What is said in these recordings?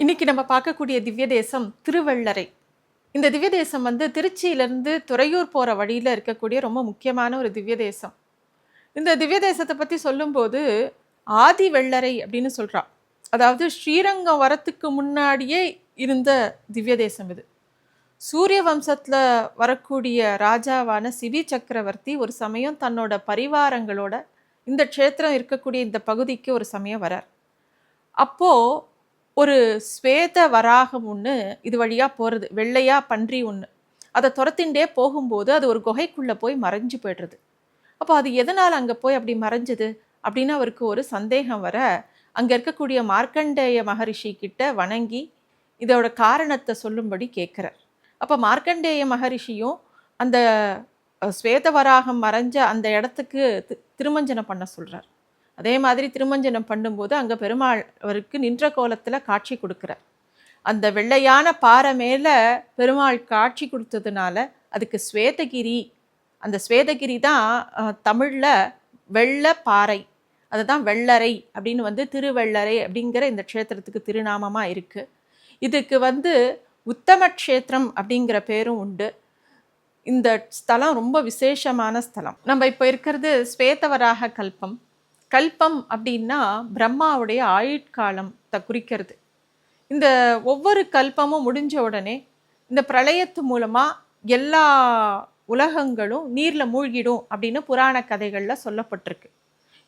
இன்னைக்கு நம்ம பார்க்கக்கூடிய திவ்ய தேசம் திருவள்ளரை. இந்த திவ்ய தேசம் வந்து திருச்சியிலேருந்து துறையூர் போகிற வழியில் இருக்கக்கூடிய ரொம்ப முக்கியமான ஒரு திவ்ய தேசம் இந்த திவ்ய தேசத்தை பற்றி சொல்லும்போது ஆதி வெள்ளரை அப்படின்னு சொல்கிறான் அதாவது ஸ்ரீரங்கம் வரத்துக்கு முன்னாடியே இருந்த திவ்ய தேசம் இது. சூரிய வம்சத்தில் வரக்கூடிய ராஜாவான சிவி சக்கரவர்த்தி ஒரு சமயம் தன்னோட பரிவாரங்களோட இந்த க்ஷேத்திரம் இருக்கக்கூடிய இந்த பகுதிக்கு ஒரு சமயம் வரார். அப்போது ஒரு ஸ்வேத வராகம் ஒன்று இது வழியாக போகிறது வெள்ளையாக பன்றி ஒன்று அதை துரத்திண்டே போகும்போது அது ஒரு குகைக்குள்ளே போய் மறைஞ்சு போய்டுறது. அப்போ அது எதனால் அங்கே போய் அப்படி மறைஞ்சது? அப்படின்னு அவருக்கு ஒரு சந்தேகம் வர அங்கே இருக்கக்கூடிய மார்க்கண்டேய மகரிஷி கிட்ட வணங்கி இதோட காரணத்தை சொல்லும்படி கேட்குறார். அப்போ மார்க்கண்டேய மகரிஷியும் அந்த ஸ்வேத ஸ்வேதவராகம் மறைஞ்ச அந்த இடத்துக்கு தி- திருமஞ்சனம் பண்ண சொல்கிறார் அதே மாதிரி திருமஞ்சனம் பண்ணும்போது அங்கே பெருமாள் அவருக்கு நின்ற கோலத்தில் காட்சி கொடுக்குறார். அந்த வெள்ளையான பாறை மேலே பெருமாள் காட்சி கொடுத்ததுனால அதுக்கு ஸ்வேதகிரி அந்த ஸ்வேதகிரி தான் தமிழில் வெள்ள பாறை அதுதான் வெள்ளரை அப்படின்னு வந்து திருவெள்ளரை அப்படிங்கிற இந்த க்ஷேத்திரத்துக்கு திருநாமமாக இருக்குது இதுக்கு வந்து உத்தம க்ஷேத்திரம் அப்படிங்கிற பேரும் உண்டு. இந்த ஸ்தலம் ரொம்ப விசேஷமான ஸ்தலம். நம்ம இப்போ இருக்கிறது ஸ்வேதவராக கல்பம். கல்பம் அப்படின்னா பிரம்மாவுடைய ஆயுட்காலத்தை குறிக்கிறது. இந்த ஒவ்வொரு கல்பமும் முடிஞ்ச உடனே இந்த பிரளயத்து மூலமாக எல்லா உலகங்களும் நீரில் மூழ்கிடும் அப்படின்னு புராண கதைகளில் சொல்லப்பட்டிருக்கு.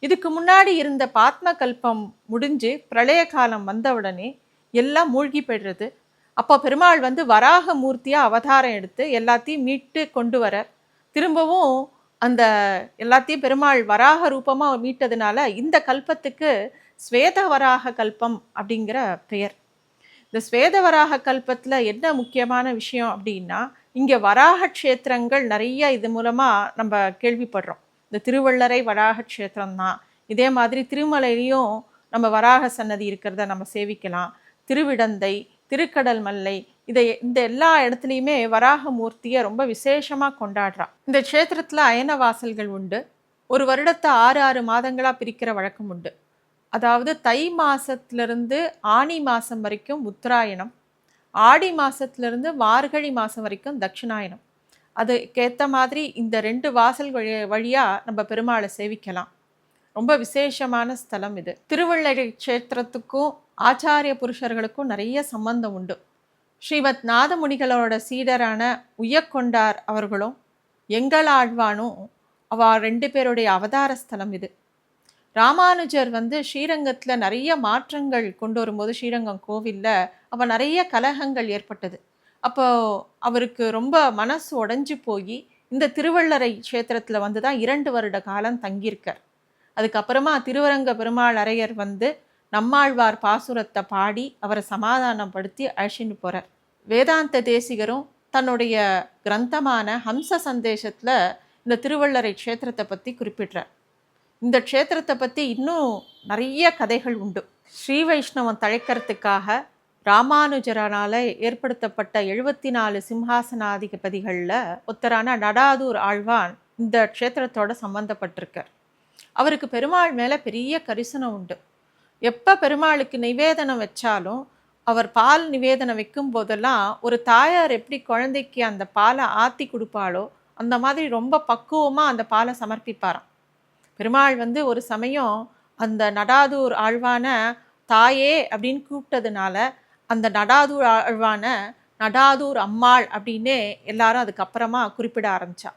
இதுக்கு முன்னாடி இருந்த பாத்ம கல்பம் முடிஞ்சு பிரளய காலம் வந்தவுடனே எல்லாம் மூழ்கி போயிடுறது. அப்போ பெருமாள் வந்து வராக மூர்த்தியாக அவதாரம் எடுத்து எல்லாத்தையும் மீட்டு கொண்டு வர திரும்பவும் அந்த எல்லாத்தையும் பெருமாள் வராக ரூபமாக மீட்டதுனால இந்த கல்பத்துக்கு ஸ்வேத வராக கல்பம் அப்படிங்கிற பெயர். இந்த ஸ்வேத வராக கல்பத்தில் என்ன முக்கியமான விஷயம் அப்படின்னா இங்கே வராக க்ஷேத்திரங்கள் நிறைய இது மூலமாக நம்ம கேள்விப்படுறோம். இந்த திருவள்ளரை வராக க்ஷேத்திரம் தான் இதே மாதிரி திருமலையிலையும் நம்ம வராக சன்னதி இருக்கிறத நம்ம சேவிக்கலாம். திருவிடந்தை திருக்கடல் மல்லை இதை இந்த எல்லா இடத்துலையுமே வராக மூர்த்தியை ரொம்ப விசேஷமாக கொண்டாடுறா. இந்த க்ஷேத்திரத்தில் அயன வாசல்கள் உண்டு. ஒரு வருடத்தை ஆறு ஆறு மாதங்களாக பிரிக்கிற வழக்கம் உண்டு. அதாவது தை மாதத்துலேருந்து ஆனி மாதம் வரைக்கும் உத்தராயணம். ஆடி மாதத்துலேருந்து மார்கழி மாதம் வரைக்கும் தட்சிணாயணம். அதுக்கேற்ற மாதிரி இந்த ரெண்டு வாசல் வழி வழியாக நம்ம பெருமாளை சேவிக்கலாம். ரொம்ப விசேஷமான ஸ்தலம் இது. திருவள்ளை க்ஷேத்திரத்துக்கும் ஆச்சாரிய புருஷர்களுக்கும் நிறைய சம்பந்தம் உண்டு. ஸ்ரீமத் நாதமுனிகளோட சீடரான உய்யக்கொண்டார் அவர்களும் எங்களாழ்வானும் அவ ரெண்டு பேருடைய அவதார ஸ்தலம் இது. ராமானுஜர் வந்து ஸ்ரீரங்கத்தில் நிறைய மாற்றங்கள் கொண்டு வரும்போது ஸ்ரீரங்கம் கோவிலில் அவள் நிறைய கலகங்கள் ஏற்பட்டது. அப்போ அவருக்கு ரொம்ப மனசு உடைஞ்சு போய் இந்த திருவள்ளரை க்ஷேத்திரத்தில் வந்து தான் இரண்டு வருட காலம் தங்கியிருக்கார். அதுக்கப்புறமா திருவரங்க பெருமாள் அரையர் வந்து நம்மாழ்வார் பாசுரத்தை பாடி அவரை சமாதானப்படுத்தி அழிச்சின்னு போகிறார் வேதாந்த தேசிகரும் தன்னுடைய கிரந்தமான ஹம்ச சந்தேசத்தில் இந்த திருவள்ளரை க்ஷேத்திரத்தை பற்றி குறிப்பிடுறார். இந்த க்ஷேத்திரத்தை பற்றி இன்னும் நிறைய கதைகள் உண்டு. ஸ்ரீ வைஷ்ணவம் தழைக்கிறதுக்காக ராமானுஜரனால் ஏற்படுத்தப்பட்ட எழுபத்தி நாலு சிம்ஹாசனாதிபதிகளில் ஒருத்தரான நடாதூர் ஆழ்வான் இந்த க்ஷேத்திரத்தோட சம்மந்தப்பட்டிருக்கார் அவருக்கு பெருமாள் மேலே பெரிய கரிசனம் உண்டு. எப்போ பெருமாளுக்கு நிவேதனம் வச்சாலும் அவர் பால் நிவேதனம் வைக்கும் போதெல்லாம் ஒரு தாயார் எப்படி குழந்தைக்கு அந்த பாலை ஆற்றி கொடுப்பாளோ அந்த மாதிரி ரொம்ப பக்குவமாக அந்த பாலை சமர்ப்பிப்பாராம். பெருமாள் வந்து ஒரு சமயம் அந்த நடாதூர் ஆழ்வான தாயே அப்படின்னு கூப்பிட்டதுனால அந்த நடாதூர் ஆழ்வான நடாதூர் அம்மாள் அப்படின்னே எல்லாரும் அதுக்கப்புறமா குறிப்பிட ஆரம்பிச்சா.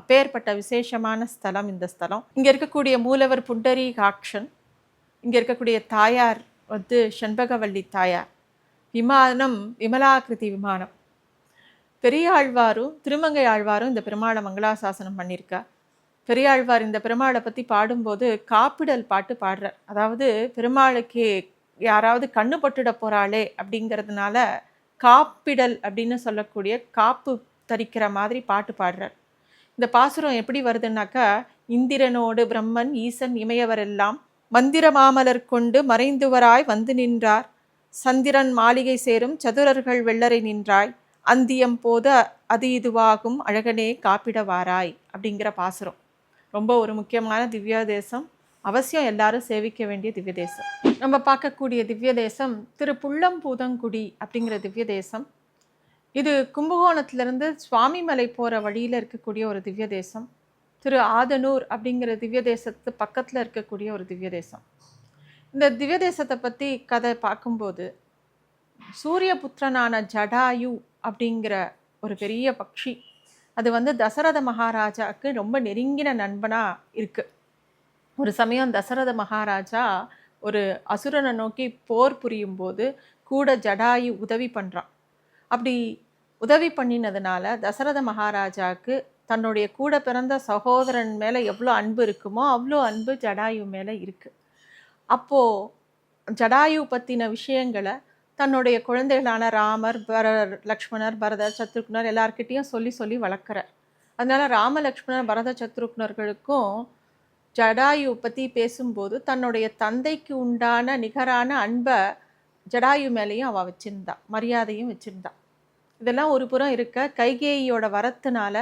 அப்பேற்பட்ட விசேஷமான ஸ்தலம் இந்த ஸ்தலம். இங்கே இருக்கக்கூடிய மூலவர் புண்டரீகாக்ஷன் இங்கே இருக்கக்கூடிய தாயார் வந்து செண்பகவல்லி தாயார். விமானம் விமலாகிருதி விமானம். பெரியாழ்வாரும் திருமங்கை ஆழ்வாரும் இந்த பெருமாளை மங்களாசாசனம் பண்ணியிருக்கா பெரியாழ்வார் இந்த பெருமாளை பற்றி பாடும்போது காப்பிடல் பாட்டு பாடுறார். அதாவது பெருமாளுக்கு யாராவது கண்ணு பட்டுட போகிறாளே அப்படிங்கிறதுனால காப்பிடல் அப்படின்னு சொல்லக்கூடிய காப்பு தரிக்கிற மாதிரி பாட்டு பாடுறார். இந்த பாசுரம் எப்படி வருதுன்னாக்கா இந்திரனோடு பிரம்மன் ஈசன் இமையவரெல்லாம் மந்திர மாமலர் கொண்டு மறைந்துவராய் வந்து நின்றார். சந்திரன் மாளிகை சேரும் சதுரர்கள் வெள்ளரை நின்றாய். அந்தியம் போது அது இதுவாகும் அழகனே காப்பிடவாராய் அப்படிங்கிற பாசுரம். ரொம்ப ஒரு முக்கியமான திவ்ய தேசம் அவசியம் எல்லாரும் சேவிக்க வேண்டிய திவ்ய தேசம் நம்ம பார்க்கக்கூடிய திவ்ய தேசம் திரு புள்ளம்பூதங்குடி அப்படிங்கிற திவ்ய தேசம் இது கும்பகோணத்திலிருந்து சுவாமிமலை போகிற வழியில் இருக்கக்கூடிய ஒரு திவ்ய தேசம் திரு ஆதனூர் அப்படிங்கிற திவ்ய தேசத்து பக்கத்தில் இருக்கக்கூடிய ஒரு திவ்ய தேசம். இந்த திவ்ய தேசத்தை பற்றி கதை பார்க்கும்போது சூரியபுத்திரனான ஜடாயு அப்படிங்கிற ஒரு பெரிய பக்ஷி அது வந்து தசரத மகாராஜாவுக்கு ரொம்ப நெருங்கின நண்பனாக இருக்குது ஒரு சமயம் தசரத மகாராஜா ஒரு அசுரனை நோக்கி போர் புரியும் போது கூட ஜடாயு உதவி பண்ணுறான் அப்படி உதவி பண்ணினதுனால தசரத மகாராஜாவுக்கு தன்னுடைய கூட பிறந்த சகோதரன் மேலே எவ்வளோ அன்பு இருக்குமோ அவ்வளோ அன்பு ஜடாயு மேலே இருக்குது அப்போது ஜடாயு பற்றின விஷயங்களை தன்னுடைய குழந்தைகளான ராமர் பரர் லக்ஷ்மணர் பரதர் சத்ருக்னர் எல்லார்கிட்டேயும் சொல்லி சொல்லி வளர்க்குறார். அதனால் ராம லக்ஷ்மணர் பரத சத்ருக்னர்களுக்கும் ஜடாயு பற்றி பேசும்போது தன்னுடைய தந்தைக்கு உண்டான நிகரான அன்பை ஜடாயு மேலேயும் அவள் வச்சுருந்தா மரியாதையும் வச்சுருந்தா. இதெல்லாம் ஒரு புறம் இருக்க கைகேயியோட வரத்துனால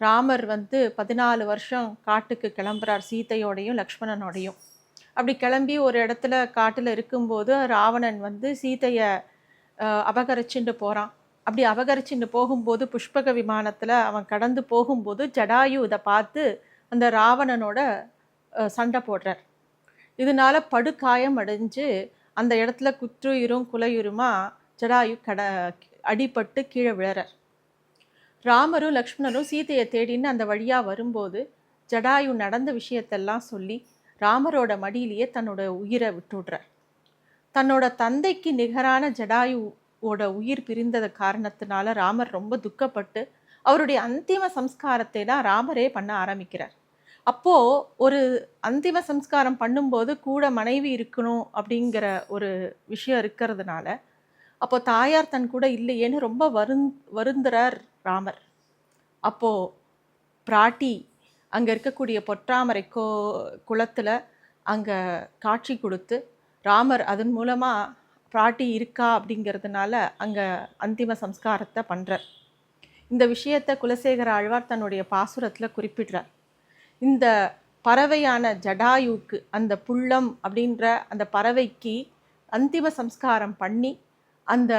ராமர் வந்து பதினாலு வருஷம் காட்டுக்கு கிளம்புறார் சீதையோடையும் லக்ஷ்மணனோடையும். அப்படி கிளம்பி ஒரு இடத்துல காட்டில் இருக்கும்போது ராவணன் வந்து சீதையை அபகரிச்சுட்டு போகிறான் அப்படி அபகரிச்சுட்டு போகும்போது புஷ்பக விமானத்தில் அவன் கடந்து போகும்போது ஜடாயு இதை பார்த்து அந்த ராவணனோட சண்டை போடுறார். இதனால படுகாயம் அடைஞ்சு அந்த இடத்துல குற்றுயிரும் குலையுருமா ஜடாயு கட அடிபட்டு கீழே விழறார். ராமரும் லக்ஷ்மணரும் சீதையை தேடின்னு அந்த வழியாக வரும்போது ஜடாயு நடந்த விஷயத்தெல்லாம் சொல்லி ராமரோட மடியிலேயே தன்னோட உயிரை விட்டுடுறார். தன்னோட தந்தைக்கு நிகரான ஜடாயுவோட உயிர் பிரிந்தது காரணத்தினால ராமர் ரொம்ப துக்கப்பட்டு அவருடைய அந்திம சம்ஸ்காரத்தை தான் ராமரே பண்ண ஆரம்பிக்கிறார். அப்போ ஒரு அந்திம சம்ஸ்காரம் பண்ணும்போது கூட மனைவி இருக்கணும் அப்படிங்கிற ஒரு விஷயம் இருக்கிறதுனால அப்போ தாயார் தன் கூட இல்லையேன்னு ரொம்ப வருந் வருந்துறார் ராமர். அப்போது பிராட்டி அங்கே இருக்கக்கூடிய பொற்றாமரை கோ குளத்தில் அங்கே காட்சி கொடுத்து ராமர் அதன் மூலமாக பிராட்டி இருக்கா? அப்படிங்கிறதுனால அங்கே அந்திம சம்ஸ்காரத்தை பண்ணுறார் இந்த விஷயத்தை குலசேகர ஆழ்வார் தன்னுடைய பாசுரத்தில் குறிப்பிடுறார். இந்த பறவையான ஜடாயுக்கு அந்த புள்ளம் அப்படின்ற அந்த பறவைக்கு அந்திம சம்ஸ்காரம் பண்ணி அந்த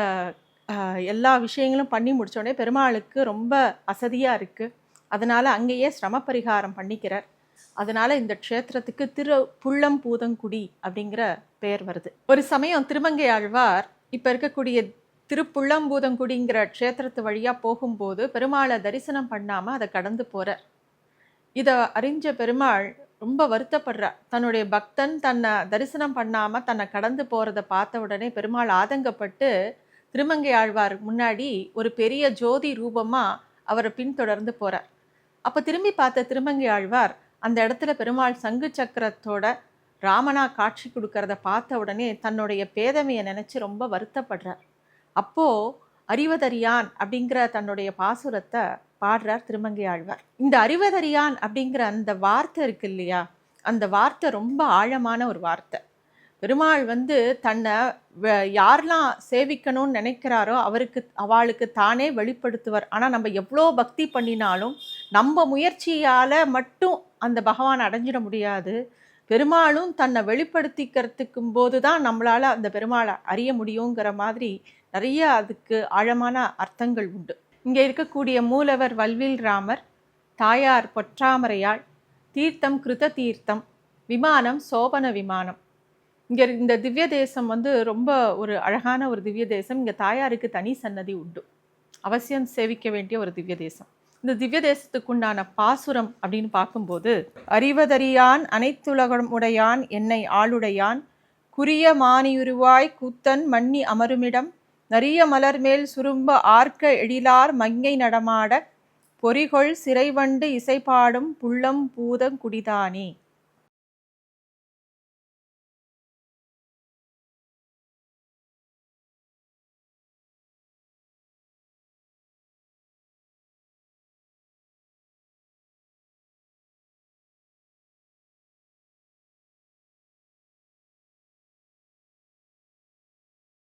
எல்லா விஷயங்களும் பண்ணி முடித்தோடனே பெருமாளுக்கு ரொம்ப அசதியாக இருக்குது அதனால் அங்கேயே சிரம பரிகாரம் பண்ணிக்கிறார். அதனால் இந்த க்ஷேத்திரத்துக்கு திரு புள்ளம் பூதங்குடி அப்படிங்கிற பெயர் வருது. ஒரு சமயம் திருமங்கை ஆழ்வார் இப்போ இருக்கக்கூடிய திருப்புள்ளம்பூதங்குடிங்கிற க்ஷேத்திரத்து வழியாக போகும்போது பெருமாளை தரிசனம் பண்ணாமல் அதை கடந்து போகிறார் இதை அறிஞ்ச பெருமாள் ரொம்ப வருத்தப்படுறார். தன்னுடைய பக்தன் தன்னை தரிசனம் பண்ணாமல் தன்னை கடந்து போகிறத பார்த்த உடனே பெருமாள் ஆதங்கப்பட்டு திருமங்கை ஆழ்வார் முன்னாடி ஒரு பெரிய ஜோதி ரூபமாக அவரை பின்தொடர்ந்து போகிறார் அப்போ திரும்பி பார்த்த திருமங்கை ஆழ்வார் அந்த இடத்துல பெருமாள் சங்கு சக்கரத்தோட ராமனா காட்சி கொடுக்கறத பார்த்த உடனே தன்னுடைய பேதமையை நினச்சி ரொம்ப வருத்தப்படுறார். அப்போது அறிவதறியான் அப்படிங்கிற தன்னுடைய பாசுரத்தை பாடுறார் திருமங்கை ஆழ்வார். இந்த அறிவதறியான் அப்படிங்கிற அந்த வார்த்தை இருக்கு இல்லையா? அந்த வார்த்தை ரொம்ப ஆழமான ஒரு வார்த்தை. பெருமாள் வந்து தன்னை வ- யாரெல்லாம் சேவிக்கணும்னு நினைக்கிறாரோ அவருக்கு அவளுக்கு தானே வெளிப்படுத்துவார். ஆனால் நம்ம எவ்வளோ பக்தி பண்ணினாலும் நம்ம முயற்சியால் மட்டும் அந்த பகவான் அடைஞ்சிட முடியாது. பெருமாளும் தன்னை வெளிப்படுத்திக்கிறதுக்கும் போது தான் நம்மளால் அந்த பெருமாளை அறிய முடியுங்கிற மாதிரி நிறைய அதுக்கு ஆழமான அர்த்தங்கள் உண்டு. இங்கே இருக்கக்கூடிய மூலவர் வல்வில் ராமர் தாயார் பொற்றாமரையாள் தீர்த்தம் கிருத தீர்த்தம் விமானம் சோபன விமானம். இங்கே இந்த திவ்ய தேசம் வந்து ரொம்ப ஒரு அழகான ஒரு திவ்ய தேசம். இங்கே தாயாருக்கு தனி சன்னதி உண்டு. அவசியம் சேவிக்க வேண்டிய ஒரு திவ்ய தேசம். இந்த திவ்ய தேசத்துக்குண்டான பாசுரம் அப்படின்னு பார்க்கும்போது அறிவதறியான் அனைத்துலகமுடையான் என்னை ஆளுடையான். குறிய மானியுருவாய் கூத்தன் மன்னி அமருமிடம். நரிய மலர் மேல் சுரும்ப ஆர்க்க எழிலார் மங்கை நடமாட பொறிகொள் சிறைவண்டு இசைப்பாடும் புள்ளம் பூதம் குடிதானே